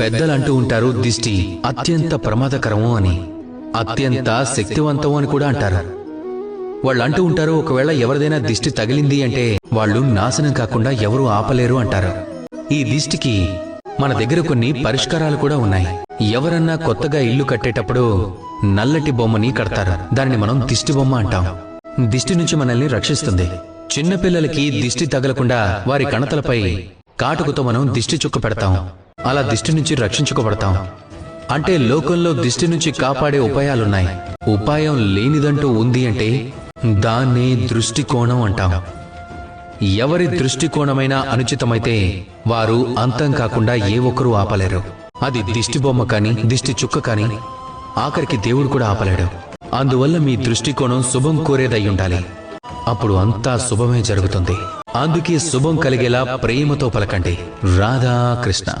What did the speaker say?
పెద్దలు అంటూ ఉంటారు దిష్టి. అత్యంత ప్రమాదకరము అని. అత్యంత శక్తివంతం అని కూడా అంటారు. వాళ్ళు అంటూ ఉంటారు ఒకవేళ ఎవరిదైనా దిష్టి తగిలింది అంటే వాళ్ళు నాశనం కాకుండా ఎవరూ ఆపలేరు అంటారు. ఈ దిష్టికి మన దగ్గర కొన్ని పరిష్కారాలు కూడా ఉన్నాయి. ఎవరన్నా కొత్తగా ఇల్లు కట్టేటప్పుడు నల్లటి బొమ్మని కడతారు. దానిని మనం దిష్టి బొమ్మ అంటాం. దిష్టి నుంచి మనల్ని రక్షిస్తుంది. చిన్నపిల్లలకి దిష్టి తగలకుండా వారి కణతలపై కాటుకుతో మనం దిష్టి చుక్క పెడతాం. అలా దిష్టి నుంచి రక్షించుకోబడతాం. అంటే లోకంలో దిష్టి నుంచి కాపాడే ఉపాయాలున్నాయి. ఉపాయం లేనిదంటూ ఉంది అంటే దాన్నే దృష్టికోణం అంటాం. ఎవరి దృష్టికోణమైనా అనుచితమైతే వారు అంతం కాకుండా ఏ ఒక్కరూ ఆపలేరు. అది దిష్టి బొమ్మ కాని దిష్టి చుక్క కాని ఆఖరికి దేవుడు కూడా ఆపలేడు. అందువల్ల మీ దృష్టికోణం శుభం కోరేదై ఉండాలి. అప్పుడు అంతా శుభమే జరుగుతుంది. అందుకే శుభం కలిగేలా ప్రేమతో పలకండి. రాధా కృష్ణ